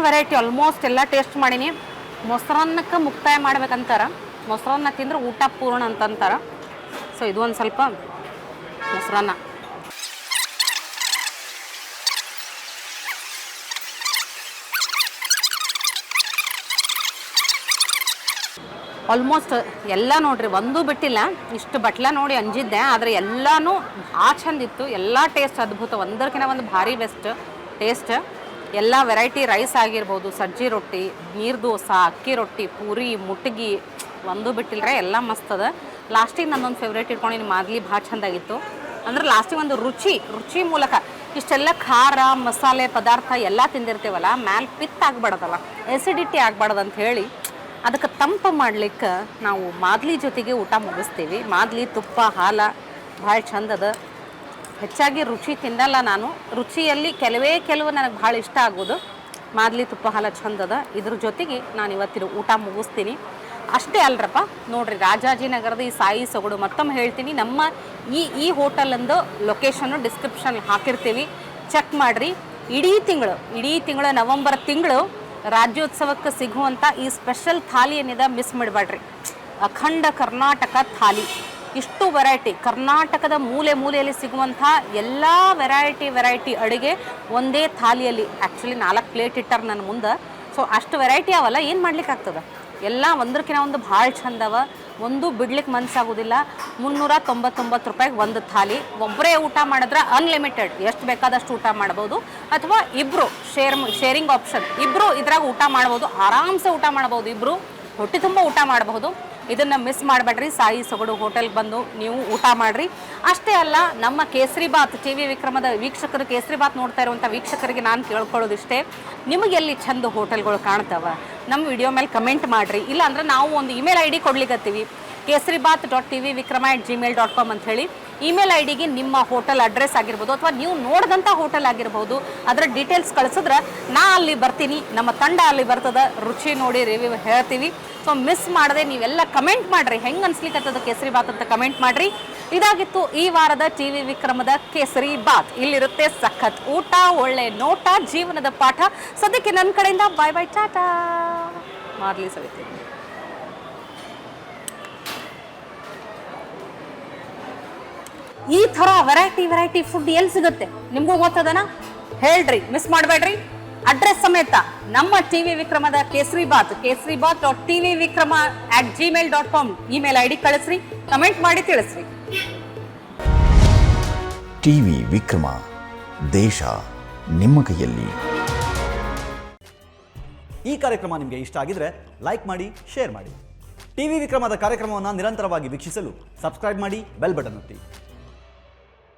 ವೆರೈಟಿ ಆಲ್ಮೋಸ್ಟ್ ಎಲ್ಲ ಟೇಸ್ಟ್ ಮಾಡೀನಿ. ಮೊಸರನ್ನಕ್ಕೆ ಮುಕ್ತಾಯ ಮಾಡ್ಬೇಕಂತಾರೆ. ಮೊಸರನ್ನ ತಿಂದ್ರೆ ಊಟ ಪೂರ್ಣ ಅಂತಂತಾರ. ಸೊ ಇದು ಒಂದು ಸ್ವಲ್ಪ ಮೊಸರನ್ನ. ಆಲ್ಮೋಸ್ಟ್ ಎಲ್ಲ ನೋಡ್ರಿ, ಒಂದು ಬಿಟ್ಟಿಲ್ಲ. ಇಷ್ಟು ಬಟ್ಲ ನೋಡಿ ಅಂಜಿದ್ದೆ, ಆದರೆ ಎಲ್ಲನೂ ಭಾಳ ಚಂದ ಇತ್ತು. ಎಲ್ಲ ಟೇಸ್ಟ್ ಅದ್ಭುತ. ಒಂದರ್ಕಿನ ಒಂದು ಭಾರಿ ಬೆಸ್ಟ್ ಟೇಸ್ಟ್ ಎಲ್ಲ ವೆರೈಟಿ ರೈಸ್ ಆಗಿರ್ಬೋದು, ಸಜ್ಜಿ ರೊಟ್ಟಿ, ನೀರು ದೋಸೆ, ಅಕ್ಕಿ ರೊಟ್ಟಿ, ಪೂರಿ, ಮುಟ್ಗಿ, ಒಂದು ಬಿಟ್ಟಿಲ್ಲ ಎಲ್ಲ ಮಸ್ತದ ಲಾಸ್ಟಿಗೆ ನನ್ನೊಂದು ಫೇವ್ರೇಟ್ ಇಟ್ಕೊಂಡು ಮಾದಲಿ ಭಾಳ ಚಂದಾಗಿತ್ತು. ಅಂದ್ರೆ ಲಾಸ್ಟಿಗೆ ಒಂದು ರುಚಿ ರುಚಿ ಮೂಲಕ ಇಷ್ಟೆಲ್ಲ ಖಾರ, ಮಸಾಲೆ ಪದಾರ್ಥ ಎಲ್ಲ ತಿಂದಿರ್ತೀವಲ್ಲ, ಮ್ಯಾಲ್ ಪಿತ್ ಆಗ್ಬಾರ್ದಲ್ಲ ಎಸಿಡಿಟಿ ಆಗ್ಬಾರ್ದು ಅಂತ ಹೇಳಿ ಅದಕ್ಕೆ ತಂಪು ಮಾಡ್ಲಿಕ್ಕೆ ನಾವು ಮಾದಲಿ ಜೊತೆಗೆ ಊಟ ಮುಗಿಸ್ತೀವಿ. ಮಾದಲಿ ತುಪ್ಪ, ಹಾಲ ಭಾಳ ಚಂದದ ಹೆಚ್ಚಾಗಿ ರುಚಿ ತಿಂದಲ್ಲ ನಾನು. ರುಚಿಯಲ್ಲಿ ಕೆಲವೇ ಕೆಲವು ನನಗೆ ಭಾಳ ಇಷ್ಟ ಆಗೋದು. ಮಾದಲಿ ತುಪ್ಪ, ಹಾಲ ಚಂದದ ಇದ್ರ ಜೊತೆಗೆ ನಾನು ಇವತ್ತಿನ ಊಟ ಮುಗಿಸ್ತೀನಿ. ಅಷ್ಟೇ ಅಲ್ರಪ್ಪ. ನೋಡ್ರಿ ರಾಜಾಜಿನಗರದ ಈ ಸಾಯಿ ಸೊಗಡು ಮತ್ತೊಮ್ಮೆ ಹೇಳ್ತೀನಿ. ನಮ್ಮ ಈ ಈ ಹೋಟೆಲಂದು ಲೊಕೇಶನ್ನು ಡಿಸ್ಕ್ರಿಪ್ಷನ್ ಹಾಕಿರ್ತೀವಿ. ಚೆಕ್ ಮಾಡಿರಿ. ಇಡೀ ತಿಂಗಳು ಇಡೀ ತಿಂಗಳು ನವಂಬರ್ ತಿಂಗಳು ರಾಜ್ಯೋತ್ಸವಕ್ಕೆ ಸಿಗುವಂಥ ಈ ಸ್ಪೆಷಲ್ ಥಾಲಿ ಏನಿದೆ ಮಿಸ್ ಮಾಡಬೇಡ್ರಿ. ಅಖಂಡ ಕರ್ನಾಟಕ ಥಾಲಿ. ಇಷ್ಟು ವೆರೈಟಿ ಕರ್ನಾಟಕದ ಮೂಲೆ ಮೂಲೆಯಲ್ಲಿ ಸಿಗುವಂಥ ಎಲ್ಲ ವೆರೈಟಿ ವೆರೈಟಿ ಅಡುಗೆ ಒಂದೇ ಥಾಲಿಯಲ್ಲಿ. ಆ್ಯಕ್ಚುಲಿ ನಾಲ್ಕು ಪ್ಲೇಟ್ ಇಟ್ಟಾರೆ ನನ್ನ ಮುಂದೆ. ಸೊ ಅಷ್ಟು ವೆರೈಟಿ ಅವಲ್ಲ, ಏನು ಮಾಡ್ಲಿಕ್ಕೆ ಆಗ್ತದೆ ಎಲ್ಲ ಒಂದ್ರಕಿನ ಒಂದು ಭಾಳ ಚಂದವ ಒಂದು ಬಿಡ್ಲಿಕ್ಕೆ ಮನಸ್ಸಾಗೋದಿಲ್ಲ ಮುನ್ನೂರ ತೊಂಬತ್ತೊಂಬತ್ತು ರೂಪಾಯಿಗೆ ಒಂದು ಥಾಲಿ. ಒಬ್ಬರೇ ಊಟ ಮಾಡಿದ್ರೆ ಅನ್ಲಿಮಿಟೆಡ್ ಎಷ್ಟು ಬೇಕಾದಷ್ಟು ಊಟ ಮಾಡ್ಬೋದು. ಅಥವಾ ಇಬ್ಬರು ಶೇರ್ ಶೇರಿಂಗ್ ಆಪ್ಷನ್ ಇಬ್ಬರು ಇದ್ರಾಗ ಊಟ ಮಾಡ್ಬೋದು. ಆರಾಮ್ಸೆ ಊಟ ಮಾಡ್ಬೋದು ಇಬ್ಬರು ಹೊಟ್ಟೆ ತುಂಬ ಊಟ ಮಾಡಬಹುದು ಇದನ್ನು ಮಿಸ್ ಮಾಡಬೇಡ್ರಿ. ಸಾಯಿ ಸೊಗಡು ಹೋಟೆಲ್ಗೆ ಬಂದು ನೀವು ಊಟ ಮಾಡಿರಿ. ಅಷ್ಟೇ ಅಲ್ಲ, ನಮ್ಮ ಕೇಸರಿ ಬಾತ್, ಟಿ ವಿ ವಿಕ್ರಮದ ವೀಕ್ಷಕರು ಕೇಸರಿ ಬಾತ್ ನೋಡ್ತಾ ಇರುವಂಥ ವೀಕ್ಷಕರಿಗೆ ನಾನು ಕೇಳ್ಕೊಳ್ಳೋದಿಷ್ಟೇ. ನಿಮಗೆ ಎಲ್ಲಿ ಚಂದ ಹೋಟೆಲ್ಗಳು ಕಾಣ್ತಾವೆ? ನಮ್ಮ ವಿಡಿಯೋ ಮೇಲೆ ಕಮೆಂಟ್ ಮಾಡಿರಿ. ಇಲ್ಲಾಂದ್ರೆ ನಾವು ಒಂದು email I D ಕೊಡ್ಲಿಕ್ಕತ್ತೀವಿ Kesari Bath dot T V Vikrama at Gmail dot com ಅಂತ ಹೇಳಿ. ಇಮೇಲ್ ಐ ಡಿಗೆ ನಿಮ್ಮ ಹೋಟೆಲ್ ಅಡ್ರೆಸ್ ಆಗಿರ್ಬೋದು ಅಥವಾ ನೀವು ನೋಡಿದಂಥ ಹೋಟೆಲ್ ಆಗಿರ್ಬೋದು, ಅದರ ಡೀಟೇಲ್ಸ್ ಕಳಿಸಿದ್ರೆ ನಾ ಅಲ್ಲಿ ಬರ್ತೀನಿ, ನಮ್ಮ ತಂಡ ಅಲ್ಲಿ ಬರ್ತದ, ರುಚಿ ನೋಡಿ ರಿವ್ಯೂ ಹೇಳ್ತೀವಿ. ಸೊ ಮಿಸ್ ಮಾಡದೆ ನೀವೆಲ್ಲ ಕಮೆಂಟ್ ಮಾಡಿರಿ. ಹೆಂಗೆ ಅನ್ಸ್ಲಿಕ್ಕತ್ತದ ಕೇಸರಿ ಬಾತ್ ಅಂತ ಕಮೆಂಟ್ ಮಾಡಿರಿ. ಇದಾಗಿತ್ತು ಈ ವಾರದ ಟಿ ವಿ ವಿಕ್ರಮದ ಕೇಸರಿ ಬಾತ್. ಇಲ್ಲಿರುತ್ತೆ ಸಖತ್ ಊಟ, ಒಳ್ಳೆ ನೋಟ, ಜೀವನದ ಪಾಠ. ಸದ್ಯಕ್ಕೆ ನನ್ನ ಕಡೆಯಿಂದ ಬಾಯ್ ಬಾಯ್ ಟಾಟಾ. ಮಾರ್ಲಿ ಸವಿತೀನಿ ಈ ಥರ ವೆರೈಟಿ ವೆರೈಟಿ ಫುಡ್ ಎಲ್ಲಿ ಸಿಗುತ್ತೆ? ನಿಮಗೂ ಗೊತ್ತದನ? ಹೇಳ್ರಿ ಮಿಸ್ ಮಾಡಬೇಡ್ರಿ. ಅಡ್ರೆಸ್ ಸಮೇತ ನಮ್ಮ TV ವಿಕ್ರಮದ Kesari Bath Kesari Bath dot TV Vikrama at Gmail dot com email I D ಕಳಿಸ್ರಿ ಕಮೆಂಟ್ ಮಾಡಿ ತಿಳಿಸ್ರಿ. ಟಿವಿ ವಿಕ್ರಮ ದೇಶ ನಿಮ್ಮ ಕೈಯಲ್ಲಿ. ಈ ಕಾರ್ಯಕ್ರಮ ನಿಮಗೆ ಇಷ್ಟ ಆಗಿದ್ರೆ ಲೈಕ್ ಮಾಡಿ ಶೇರ್ ಮಾಡಿ. ಟಿವಿ ವಿಕ್ರಮದ ಕಾರ್ಯಕ್ರಮವನ್ನು ನಿರಂತರವಾಗಿ ವೀಕ್ಷಿಸಲು ಸಬ್ಸ್ಕ್ರೈಬ್ ಮಾಡಿ ಬೆಲ್ ಬಟನ್ ಒತ್ತಿ.